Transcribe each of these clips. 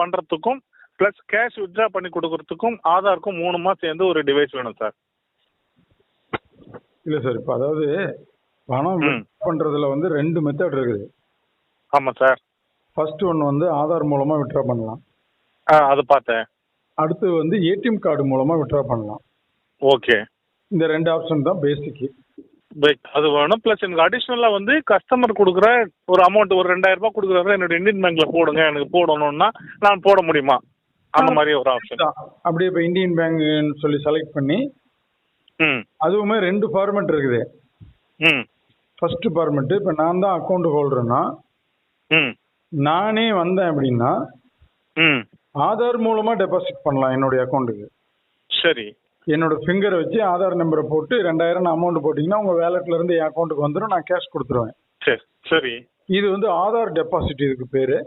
பண்றதுக்கும் plus cash withdraw பண்ணி கொடுக்கறதுக்கும் ஆதாருக்கும் மூணுமா சேர்ந்து ஒரு டிவைஸ் வேணும் சார் இல்ல சார் இப்போ அதாவது பணம் பண்றதுல வந்து ரெண்டு மெத்தட் இருக்குது. ஆமா சார் ஃபர்ஸ்ட் ஒன் வந்து ஆதார் மூலமா விட்ரா பண்ணலாம். ஆ அது பார்த்தேன். அடுத்து வந்து ஏடிஎம் கார்டு மூலமா விட்ரா பண்ணலாம். ஓகே இந்த ரெண்டு ஆப்ஷன் தான் பேசிக் அது வேணும். ப்ளஸ் எனக்கு அடிஷ்னலாக வந்து கஸ்டமர் கொடுக்குற ஒரு அமௌண்ட் ஒரு ரெண்டாயிரம் ரூபாய் கொடுக்குறாரு என்னோட இந்தியன் பேங்க்ல போடுங்க. எனக்கு போடணும்னா நான் போட முடியுமா? அந்த மாதிரி ஒரு ஆப்ஷன் அப்படியே இப்போ இந்தியன் பேங்க்னு சொல்லி செலக்ட் பண்ணி ம். அதுவுமே ரெண்டு ஃபார்மெட் இருக்குது. ம். ஃபர்ஸ்ட் ஃபார்மெட் இப்போ நான் தான் அக்கௌண்ட் ஹோல்டர்னா ம். நானே வந்தேன் அப்படின்னா ம். ஆதார் மூலமா டெபாசிட் பண்ணலாம் என்னுடைய அக்கௌண்ட்டுக்கு சரி. என்னோட ஃபிங்கரை வச்சு ஆதார் நம்பரை போட்டு ரெண்டாயிரம் அமௌண்ட் போட்டிங்கன்னா உங்கள் வேலெட்ல இருந்து என் அக்கௌண்ட்டுக்கு வந்துடும் நான் கேஷ் கொடுத்துருவேன். சரி சரி. இது வந்து ஆதார் டெபாசிட் இதுக்கு பேர்.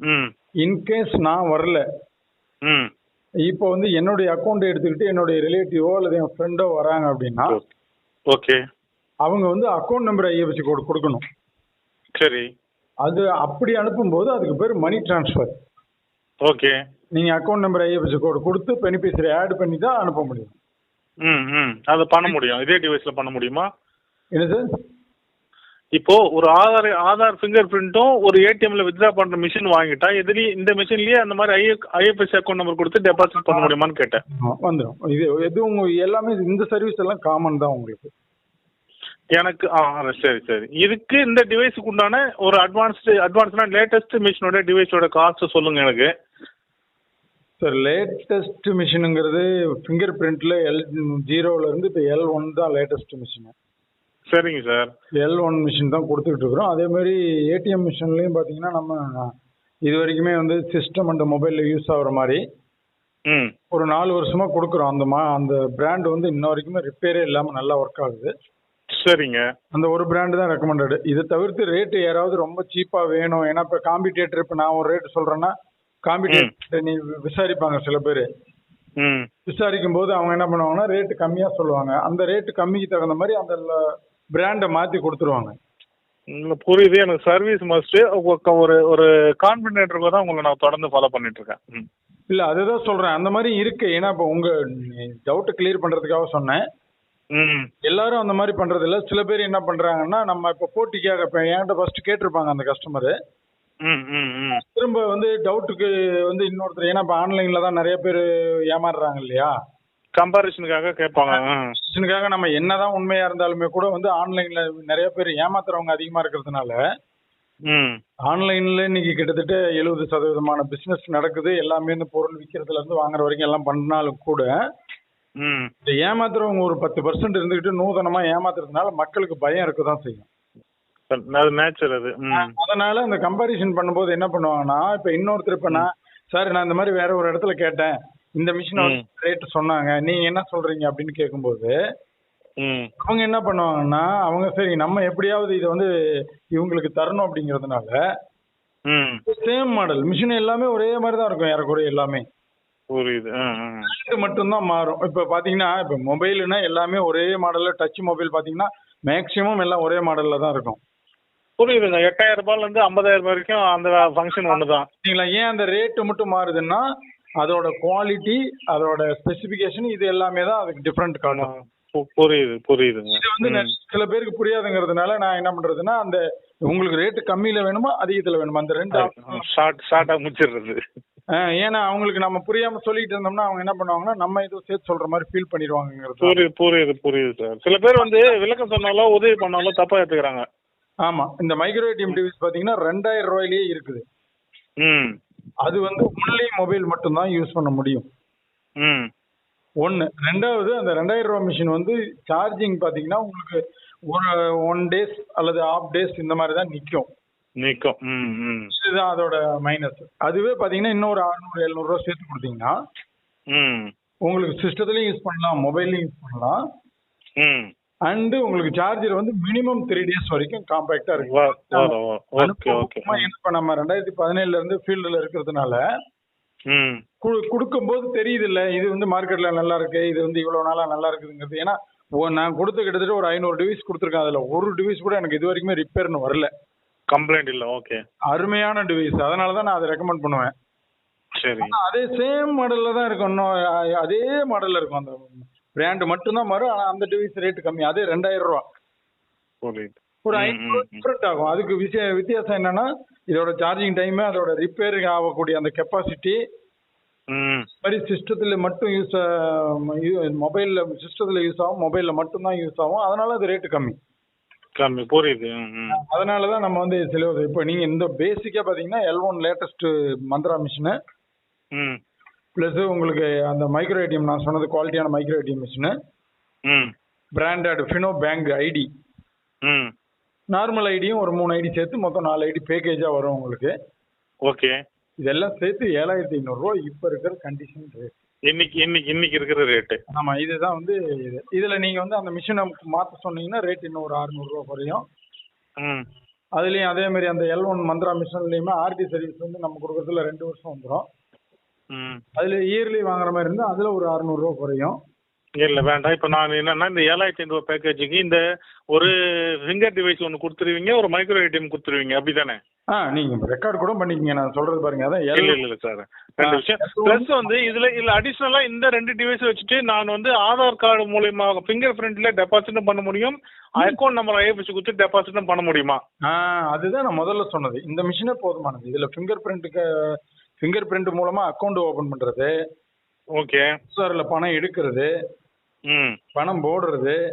ம். இன்கேஸ் நான் வரல. ம். இப்போ வந்து என்னுடைய அக்கௌண்ட் எடுத்துக்கிட்டு என்னுடைய ரிலேட்டிவோ அல்லது என் ஃப்ரெண்டோ வராங்க அப்படின்னா ஓகே. அவங்க வந்து அக்கௌண்ட் நம்பர் ஐஎஃப்சி கோடு கொடுக்கணும். சரி. அது அப்படி அனுப்பும்போது அதுக்கு பேர் மணி டிரான்ஸ்ஃபர் ஓகே. நீங்கள் அக்கௌண்ட் நம்பர் ஐஎஃப்சி கோடு கொடுத்து பெனிஃபிஷரி ஆட் பண்ணி தான் அனுப்ப முடியும். ம் ம். அது பண்ண முடியும். இதே டிவைஸ்ல பண்ண முடியுமா? என்ன சார் இப்போ ஒரு ஆதார் ஆதார் ஃபிங்கர் பிரிண்ட்டும் ஒரு ஏடிஎம்ல வித்ட்ரா பண்ற மிஷின் வாங்கிட்டா எதுலயும் இந்த மிஷின்லயே அந்த மாதிரி ஐ ஐஎஃப்எஸ்சி அக்கௌண்ட் நம்பர் கொடுத்து டெபாசிட் பண்ண முடியுமான்னு கேட்டேன். வந்துடும் இது எது உங்க எல்லாமே இந்த சர்வீஸ் எல்லாம் காமன் தான் உங்களுக்கு. எனக்கு ஆ சரி சரி. இதுக்கு இந்த டிவைஸுக்கு உண்டான ஒரு அட்வான்ஸ்டு அட்வான்ஸ்னா லேட்டஸ்ட் மிஷினோட டிவைஸோட காஸ்ட் சொல்லுங்க எனக்கு. சார் லேட்டஸ்ட் மிஷினுங்கிறது ஃபிங்கர் பிரிண்ட்ல எல் ஜீரோல இருந்து இப்போ எல் ஒன் தான் லேட்டஸ்ட் மிஷின் சரிங்க சார் எல் ஒன் மிஷின் தான் கொடுத்துக்கிட்டு இருக்கிறோம். அதே மாதிரி ஏடிஎம் மிஷின்லையும் பார்த்தீங்கன்னா நம்ம இது வரைக்குமே வந்து சிஸ்டம் அண்ட் மொபைலில் யூஸ் ஆகுற மாதிரி ம். ஒரு நாலு வருஷமா கொடுக்குறோம். அந்த மா அந்த பிராண்ட் வந்து இன்ன வரைக்குமே ரிப்பேரே இல்லாமல் நல்லா ஒர்க் ஆகுது. சரிங்க. அந்த ஒரு பிராண்டு தான் ரெக்கமெண்டடு இதை தவிர்த்து ரேட்டு யாராவது ரொம்ப சீப்பாக வேணும். ஏன்னா இப்போ காம்பிடேட்டர் இப்போ நான் ஒரு ரேட் சொல்கிறேன்னா காம்பிடேட்டர் நீ விசாரிப்பாங்க சில பேர். விசாரிக்கும் போது அவங்க என்ன பண்ணுவாங்கன்னா ரேட்டு கம்மியாக சொல்லுவாங்க. அந்த ரேட்டு கம்மிக்கு தகுந்த மாதிரி அந்த பிராண்டை மாற்றி கொடுத்துருவாங்க. புரியுது. எனக்கு சர்வீஸ் மஸ்ட்டு ஒரு ஒரு கான்பிடேட்டருக்கு தான் உங்களை நான் தொடர்ந்து ஃபாலோ பண்ணிட்டு இருக்கேன் இல்லை அதுதான் சொல்கிறேன் அந்த மாதிரி இருக்கு. ஏன்னா இப்போ உங்கள் டவுட்டை கிளியர் பண்ணுறதுக்காக சொன்னேன். எல்லாரும் அந்த மாதிரி பண்றது இல்ல சில பேர் என்ன பண்றாங்கன்னா நம்ம இப்போ போட்டிக்காக என்கிட்ட ஃபர்ஸ்ட் கேட்டிருப்பாங்க அந்த கஸ்டமர் திரும்ப வந்து டவுட்டுக்கு வந்து இன்னொருத்தர் ஏன்னா இப்போ ஆன்லைன்ல தான் நிறைய பேர் ஏமாறுறாங்க இல்லையா? கம்பாரிசனுக்காக கேட்பாங்க. இதுக்காக நம்ம என்னதான் உண்மையா இருந்தாலுமே கூட வந்து ஆன்லைன்ல நிறைய பேர் ஏமாத்துறவங்க அதிகமா இருக்கிறதுனால ஆன்லைன்ல இன்னைக்கு கிட்டத்தட்ட எழுபது சதவீதமான பிசினஸ் நடக்குது. எல்லாமே இந்த பொருள் விற்கிறதுல இருந்து வாங்குற வரைக்கும் எல்லாம் பண்ணாலும் கூட இந்த ஏமாத்துறவங்க ஒரு பத்து பர்சன்ட் இருந்துகிட்டு நூதனமா ஏமாத்துறதுனால மக்களுக்கு பயம் இருக்க தான் செய்யும். அது நேச்சர் அது அதனால அந்த கம்பாரிசன் பண்ணும்போது என்ன பண்ணுவாங்கன்னா இப்ப இன்னொருத்தர் இப்ப நான் சார் நான் இந்த மாதிரி வேற ஒரு இடத்துல கேட்டேன். இந்த மிஷின். ரேட் சொன்னாங்க. நீங்க என்ன சொல்றீங்க? அப்படின்னு கேட்கும்போது அவங்க என்ன பண்ணுவாங்கன்னா அவங்க சரி நம்ம எப்படியாவது இதை வந்து இவங்களுக்கு தரணும் அப்படிங்கிறதுனால சேம் மாடல் மிஷின் எல்லாமே ஒரே மாதிரி தான் இருக்கும் ஏறக்குறைய எல்லாமே. புரியுது. மட்டும்தான் மாறும். இப்போ பாத்தீங்கன்னா இப்போ மொபைல்னா எல்லாமே ஒரே மாடல்ல டச் மொபைல் பாத்தீங்கன்னா மேக்ஸிமம் எல்லாம் ஒரே மாடல்ல தான் இருக்கும். புரியுதுங்க. எட்டாயிரம் ரூபாயில இருந்து ஐம்பதாயிரம் வரைக்கும் அந்த ஃபங்க்ஷன் ஒன்று தான் சரிங்களா ஏன் அந்த ரேட்டு மட்டும் மாறுதுன்னா அதோட குவாலிட்டி அதோட ஸ்பெசிஃபிகேஷன் இது எல்லாமே தான் அதுக்கு டிஃப்ரெண்ட் காணும் புரியுது புரியுதுங்க. இது வந்து சில பேருக்கு புரியாதுங்கிறதுனால நான் என்ன பண்றதுன்னா அந்த உங்களுக்கு ரேட்டு கம்மியில வேணுமா அதிகத்துல வேணுமா? அந்த ரெண்டு ஷார்ட் ஷார்ட்டாக முடிச்சிடுறது. ஏன்னா அவங்களுக்கு நம்ம புரியாம சொல்லிட்டு இருந்தோம்னா அவங்க என்ன பண்ணுவாங்கன்னா நம்ம ஏதோ சேர்த்து சொல்ற மாதிரி ஃபீல் பண்ணிடுவாங்கிறது புரியுது புரியுது புரியுது சார் சில பேர் வந்து விளக்கம் சொன்னாலோ உதவி பண்ணாலோ தப்பா எடுத்துக்கிறாங்க ஆமா. இந்த மைக்ரோ ஏடிஎம் டிவைஸ் பாத்தீங்கன்னா ரெண்டாயிரம் ரூபாயிலேயே இருக்குது. ம். அது வந்து ஒன்லி மொபைல் மட்டும்தான் யூஸ் பண்ண முடியும். ம். ஒன்று ரெண்டாவது அந்த ரெண்டாயிரம் ரூபா மிஷின் வந்து சார்ஜிங் பார்த்தீங்கன்னா உங்களுக்கு ஒரு ஒன் டேஸ் அல்லது ஆஃப் டேஸ் இந்த மாதிரி தான் நிற்கும் நிற்கும் இதுதான் அதோட மைனஸ் அதுவே பார்த்தீங்கன்னா இன்னொரு அறுநூறு எழுநூறுவா சேர்த்து கொடுத்தீங்கன்னா ம். உங்களுக்கு சிஸ்டத்துலையும் யூஸ் பண்ணலாம் மொபைல்லையும் யூஸ் பண்ணலாம். ம். அண்டு உங்களுக்கு சார்ஜர் வந்து மினிமம் த்ரீ டேஸ் வரைக்கும் காம்பேக்டா இருக்கு. இப்ப நம்ம ரெண்டாயிரத்தி பதினேழுல இருந்து ஃபீல்டுல இருக்கிறதுனால ம் கு- கொடுக்கும்போது தெரியுது இல்ல இது வந்து மார்க்கெட்ல நல்லா இருக்கு இது வந்து இவ்வளவு நாளா நல்லா இருக்குதுங்கிறது. ஏன்னா நான் கொடுத்த கிட்டத்தட்ட ஒரு ஐநூறு டிவைஸ் கொடுத்துருக்கேன். அதுல ஒரு டிவைஸ் கூட எனக்கு இது வரைக்குமே ரிப்பேர்னு வரல. கம்ப்ளைண்ட் இல்லை ஓகே அருமையான டிவைஸ் அதனால தான் நான் அதை ரெக்கமெண்ட் பண்ணுவேன். சரி. அதே சேம் மாடல்ல தான் இருக்கும். இன்னும் அதே மாடல்ல இருக்கும் அந்த பிராண்ட் மட்டும்தான் மாறும் ஆனா அந்த டிவைஸ் ரேட் கம்மி. அதே ரெண்டாயிரம் ரூபா. ஒரு ஐநூறு. டிஃபரெண்ட் ஆகும். அதுக்கு விஷய வித்தியாசம் என்னன்னா இதோட சார்ஜிங் டைம் அதோட ரிப்பேரிங் ஆகக்கூடிய அந்த கெப்பாசிட்டி மாதிரி சிஸ்டத்துல மட்டும் யூஸ் மொபைல்ல சிஸ்டத்துல யூஸ் ஆகும் மொபைல்ல மட்டும் தான் யூஸ் ஆகும். அதனால அது ரேட்டு கம்மி. கம்மி. புரியுது. அதனால தான் நம்ம வந்து சில இப்போ நீங்க இந்த பேசிக்கா பாத்தீங்கன்னா L one latest Mantra machine ம் ப்ளஸ் உங்களுக்கு அந்த மைக்ரோ ஏடிஎம் நான் சொன்னது குவாலிட்டியான மைக்ரோ ஏடிஎம் மிஷினு ம். பிராண்டட் ஃபினோ பேங்க் ஐடி ம். நார்மல் ஐடியும் ஒரு மூணு ஐடி சேர்த்து மொத்தம் நாலு ஐடி பேக்கேஜாக வரும் உங்களுக்கு. ஓகே. இதெல்லாம் சேர்த்து ஏழாயிரத்தி ஐநூறுரூவா இப்போ இருக்கிற கண்டிஷன் ரேட் இன்னைக்கு இன்னைக்கு இன்னைக்கு இருக்கிற ரேட்டு ஆமாம் இதுதான் வந்து இது. இதில் நீங்கள் வந்து அந்த மிஷினை மாற்ற சொன்னீங்கன்னா ரேட் இன்னும் ஒரு அறுநூறுவா குறையும். ம். அதுலேயும் அதே மாதிரி அந்த எல் ஒன் மந்த்ரா மிஷின்லேயுமே ஆர்டி சர்வீஸ் வந்து நம்ம கொடுக்குறதுல ரெண்டு வருஷம் வந்துடும் அதில் இயர்லி வாங்குற மாதிரி இருந்தால் அதில் ஒரு அறுநூறுவா குறையும். இல்ல வேண்டாம். இப்போ நான் என்னன்னா இந்த ஏழாயிரத்தி ஐநூறு பேக்கேஜுக்கு இந்த ஒரு ஃபிங்கர் டிவைஸ் ஒன்று கொடுத்துருவீங்க ஒரு மைக்ரோ ஏடிஎம் கொடுத்துருவீங்க. அப்படிதானே? ஆ நீங்கள் ரெக்கார்ட் கூட பண்ணிக்கங்க. நான் சொல்கிறது பாருங்க. அதான் இல்ல இல்ல இல்ல சார். ரெண்டு. விஷயம். பிளஸ் வந்து இதுல இல்ல அடிஷனலா இந்த ரெண்டு டிவைஸ் வச்சுட்டு நான் வந்து ஆதார் கார்டு மூலியமா ஃபிங்கர் பிரிண்ட்ல டெபாசிட்டும் பண்ண முடியும். அக்கௌண்ட் நம்பர் ஐஎஃப்எஸ் கொடுத்து டெபாசிட்டும் பண்ண முடியுமா? அதுதான் நான் முதல்ல சொன்னது. இந்த மிஷினே போதுமானது. இதுல ஃபிங்கர் பிரிண்ட்டுக்கு ஃபிங்கர் பிரிண்ட் மூலமா அக்கௌண்ட் ஓபன் பண்றது. ஓகே சார்ல பணம் எடுக்கிறது. ம். பணம் போடுறது.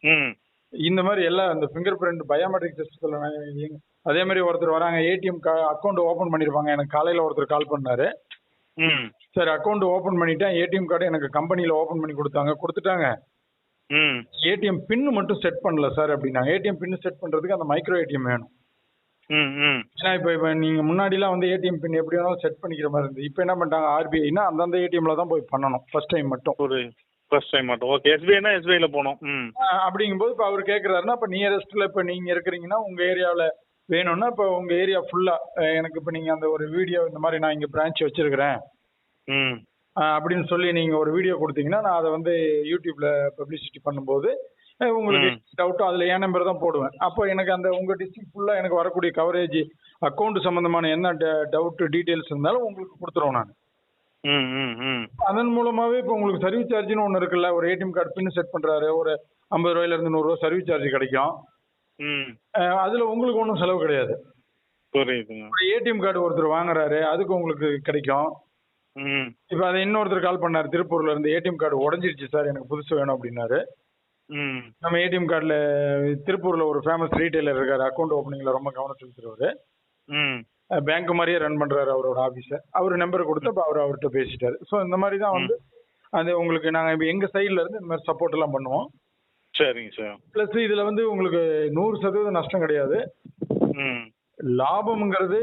ம். இந்த மாதிரி எல்லாம் இந்த ஃபிங்கர் பிரிண்ட் பயோமெட்ரிக் சிஸ்டத்துல அதே மாதிரி ஒருத்தர் வராங்க ஏடிஎம் அக்கௌண்ட் ஓபன் பண்ணிருப்பாங்க. எனக்கு காலையில ஒருத்தர் கால் பண்ணாரு. ம். சரி அக்கௌண்ட் ஓபன் பண்ணிட்டேன். ஏடிஎம் கார்டு எனக்கு கம்பெனில ஓபன் பண்ணி கொடுத்தாங்க. கொடுத்துட்டாங்க. ம். ஏடிஎம் பின் மட்டும் செட் பண்ணல சார் அப்படின்னாங்க. ஏடிஎம் பின் செட் பண்றதுக்கு அந்த மைக்ரோ ஏடிஎம் வேணும். ஏன்னா இப்போ இப்போ நீங்கள் முன்னாடிலாம் வந்து ஏடிஎம் பின் எப்படி வேணாலும் செட் பண்ணிக்கிற மாதிரி இருந்தது. இப்போ என்ன பண்ணிட்டாங்க ஆர்பிஐனா அந்தந்த ஏடிஎம்ல தான் போய் பண்ணணும். ஃபர்ஸ்ட் டைம் மட்டும். ஒரு ஃபர்ஸ்ட் டைம் மட்டும். ஓகே எஸ்பிஐனா எஸ்பிஐல போகணும். ம். ஆஹ் அப்படிங்கும்போது இப்போ அவர் கேட்குறாருன்னா இப்போ நியரஸ்ட்டில் இப்போ நீங்கள் இருக்கிறீங்கன்னா உங்கள் ஏரியாவில் வேணும்னா இப்போ உங்கள் ஏரியா ஃபுல்லாக எனக்கு இப்போ நீங்கள் அந்த ஒரு வீடியோ இந்த மாதிரி நான் இங்கே பிரான்ச் வச்சிருக்கிறேன். அப்படின்னு சொல்லி நீங்கள் ஒரு வீடியோ கொடுத்தீங்கன்னா நான் அதை வந்து யூடியூப்ல பப்ளிசிட்டி பண்ணும்போது உங்களுக்கு ம். டவுட்டோ அதில் என் நம்பர் தான் போடுவேன். அப்போ எனக்கு அந்த உங்கள் டிஸ்ட்ரிக்ட் ஃபுல்லாக எனக்கு வரக்கூடிய கவரேஜ் அக்கௌண்ட் சம்மந்தமான என்ன டவுட் டீட்டெயில்ஸ் இருந்தாலும் உங்களுக்கு கொடுத்துருவோம் நான். அதன் மூலமாவே இப்போ உங்களுக்கு சர்வீஸ் சார்ஜ்னு ஒன்று இருக்குல்ல ஒரு ஏடிஎம் கார்டு பின் செட் பண்றாரு ஒரு ஐம்பது ரூபாயில இருந்து நூறுரூவா சர்வீஸ் சார்ஜ் கிடைக்கும். அதுல உங்களுக்கு ஒன்றும் செலவு கிடையாது. புரியுதுங்க. ஏடிஎம் கார்டு ஒருத்தர் வாங்குறாரு அதுக்கு உங்களுக்கு கிடைக்கும். இப்போ அதை இன்னொருத்தர் கால் பண்ணாரு திருப்பூர்ல இருந்து ஏடிஎம் கார்டு உடஞ்சிருச்சு சார் எனக்கு புதுசு வேணும் அப்படின்னாரு. ம். நம்ம ஏடிஎம் கார்டில் திருப்பூர்ல ஒரு ஃபேமஸ் ரீட்டைலர் இருக்காரு. அக்கௌண்ட் ஓப்பனிங்ல ரொம்ப கவனம் செலுத்துறவர் ம். பேங்க் மாதிரியே ரன் பண்றாரு அவரோட ஆஃபீஸை அவர் நம்பர் கொடுத்து அப்போ அவர் அவர்கிட்ட பேசிட்டாரு. ஸோ இந்த மாதிரி தான் வந்து அது உங்களுக்கு நாங்கள் இப்போ எங்கள் சைடில் இருந்து இந்த மாதிரி சப்போர்ட் எல்லாம் பண்ணுவோம். சரிங்க சார். ப்ளஸ் இதில் வந்து உங்களுக்கு நூறு சதவீதம் நஷ்டம் கிடையாது. லாபம்ங்கிறது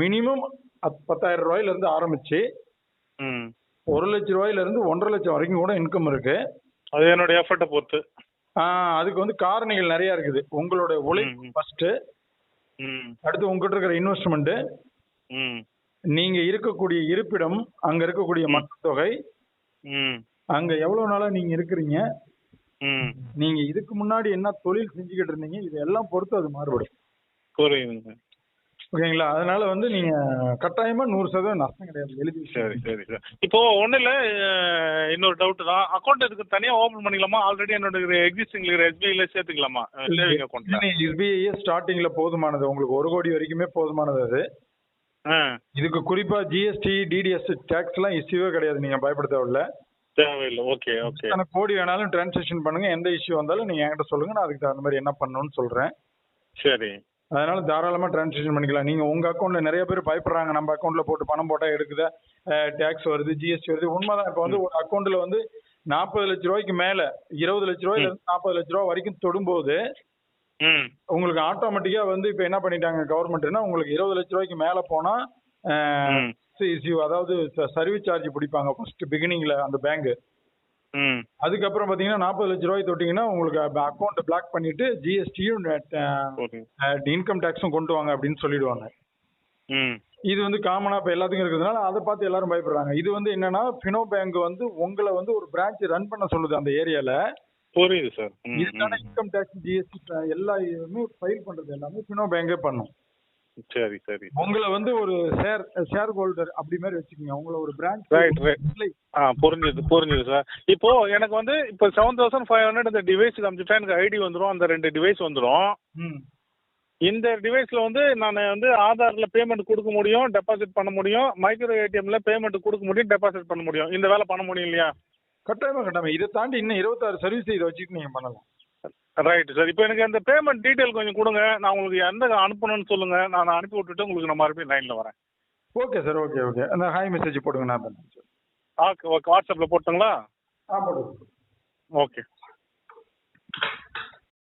மினிமம் பத்தாயிரம் ரூபாயில இருந்து ஆரம்பிச்சு ஒரு லட்ச ரூபாயில இருந்து ஒன்றரை லட்சம் வரைக்கும் கூட இன்கம் இருக்கு. அது என்னோட எஃபர்ட்டை பொறுத்து. அதுக்கு வந்து காரணிகள் நிறைய இருக்குது. உங்களோட உழைப்பு. ஃபர்ஸ்ட் அடுத்து உங்ககிட்ட இருக்கிற இன்வெஸ்ட்மெண்ட் நீங்க இருக்கக்கூடிய இருப்பிடம் அங்க இருக்கக்கூடிய. மக்கள் தொகை அங்க எவ்வளவு நாளா நீங்க இருக்கிறீங்க நீங்க இதுக்கு முன்னாடி என்ன தொழில் செஞ்சுக்கிட்டு இருந்தீங்க இதெல்லாம் பொறுத்து அது மாறுபடும். ஓகேங்களா? அதனால வந்து நீங்க கட்டாயமா நூறு சதவீதம் நஷ்டம் கிடையாது. எழுதி சரி சரி சார். இப்போ ஒன்றும் இல்லை இன்னொரு டவுட் தான். அக்கௌண்ட் இதுக்கு தனியாக ஓப்பன் பண்ணிக்கலாமா? ஆல்ரெடி என்னோட எக்ஸிஸ்டிங் இருக்கிற எஸ்பிஐல சேர்த்துக்கலாமா? சேவிங் அக்கௌண்ட்ல எஸ்பிஐ ஸ்டார்டிங்ல போதுமானது. உங்களுக்கு ஒரு கோடி வரைக்குமே போதுமானது அது. இதுக்கு குறிப்பா ஜிஎஸ்டி டிடிஎஸ் டேக்ஸ் எல்லாம் இஷ்யூவே கிடையாது. நீங்க பயப்பட தேவையில்ல தேவையில்லை. ஓகே ஓகே எத்தனை கோடி வேணாலும் டிரான்சாக்ஷன் பண்ணுங்க. எந்த இஷ்யூ வந்தாலும் நீங்க என்கிட்ட சொல்லுங்க. நான் அதுக்கு தகுந்த மாதிரி என்ன பண்ணணும்னு சொல்றேன். சரி. அதனால தாராளமா டிரான்சாக்ஷன் பண்ணிக்கலாம். நீங்க உங்க அக்கௌண்ட்ல நிறைய பேர் பயப்படுறாங்க. நம்ம அக்கௌண்ட்ல போட்டு பணம் போட்டா எடுக்குதா? டேக்ஸ் வருது ஜிஎஸ்டி வருது. உண்மைதான். இப்போ வந்து ஒரு அக்கௌண்ட்ல வந்து நாற்பது லட்ச ரூபாய்க்கு மேல இருபது லட்ச ரூபாயில இருந்து நாற்பது லட்ச ரூபாய் வரைக்கும் தொடும்போது உங்களுக்கு ஆட்டோமேட்டிக்கா வந்து இப்போ என்ன பண்ணிட்டாங்க கவர்மெண்ட்னா உங்களுக்கு இருபது லட்ச ரூபாய்க்கு மேல போனா ம். இஷ்யூ அதாவது சர்வீஸ் சார்ஜ் பிடிப்பாங்க ஃபர்ஸ்ட் பிகினிங்ல அந்த பேங்க் அதுக்கப்புறம் பாத்தீங்கன்னா நாற்பது லட்ச ரூபாய் தொட்டிங்கன்னா உங்களுக்கு அக்கௌண்ட் பிளாக் பண்ணிட்டு ஜிஎஸ்டியும் இன்கம் டேக்ஸும் கொண்டு வாங்க அப்படின்னு சொல்லிடுவாங்க. இது வந்து காமனா இப்ப எல்லாத்துக்கும் இருக்கிறதுனால அதை பார்த்து எல்லாரும் பயப்படுறாங்க. இது வந்து என்னன்னா பினோ பேங்க் வந்து உங்களை வந்து ஒரு பிரான்ச் ரன் பண்ண சொல்லுது அந்த ஏரியால புரியுது சார். இதுக்கான இன்கம் டேக்ஸ் ஜிஎஸ்டி எல்லா இதுவுமே ஃபைல் பண்றது எல்லாமே பினோ பேங்கே பண்ணும். சரி சரி. உங்களை வந்து ஒரு ஷேர் ஷேர் ஹோல்டர் அப்படி மாதிரி வச்சுக்கோங்க. உங்களை ஒரு பிரான்ச் ரைட் ரைட் ஆ புரிஞ்சுது புரிஞ்சுது சார் இப்போ எனக்கு வந்து இப்போ செவன் தௌசண்ட் ஃபைவ் ஹண்ட்ரட் இந்த டிவைஸ் காமிச்சிட்டா எனக்கு ஐடி வந்துடும் அந்த ரெண்டு டிவைஸ் வந்துடும் இந்த டிவைஸ்ல வந்து நான் வந்து ஆதார்ல பேமெண்ட் கொடுக்க முடியும் டெபாசிட் பண்ண முடியும். மைக்ரோ ஏடிஎம்ல பேமெண்ட் கொடுக்க முடியும் டெபாசிட் பண்ண முடியும். இந்த வேலை பண்ண முடியும் இல்லையா? கட்டாயமா கட்டாயமா. இதை தாண்டி இன்னும் இருபத்தாறு சர்வீஸ் இதை வச்சுட்டு நீங்க பண்ணலாம். ரைட் சார் இப்போ எனக்கு அந்த பேமெண்ட் டீட்டெயில் கொஞ்சம் கொடுங்க. நான் உங்களுக்கு எந்த அனுப்பணும்னு சொல்லுங்க. நான் அனுப்பி விட்டுட்டு உங்களுக்கு நான் மறுபடியும் லைன்ல வரேன். ஓகே சார் ஓகே ஓகே அந்த ஹாய் மெசேஜ் போடுங்க நான் பண்ணுறேன் ஓகே ஓகே வாட்ஸ்அப்ல போட்டுங்களா ஆ போடுங்க ஓகே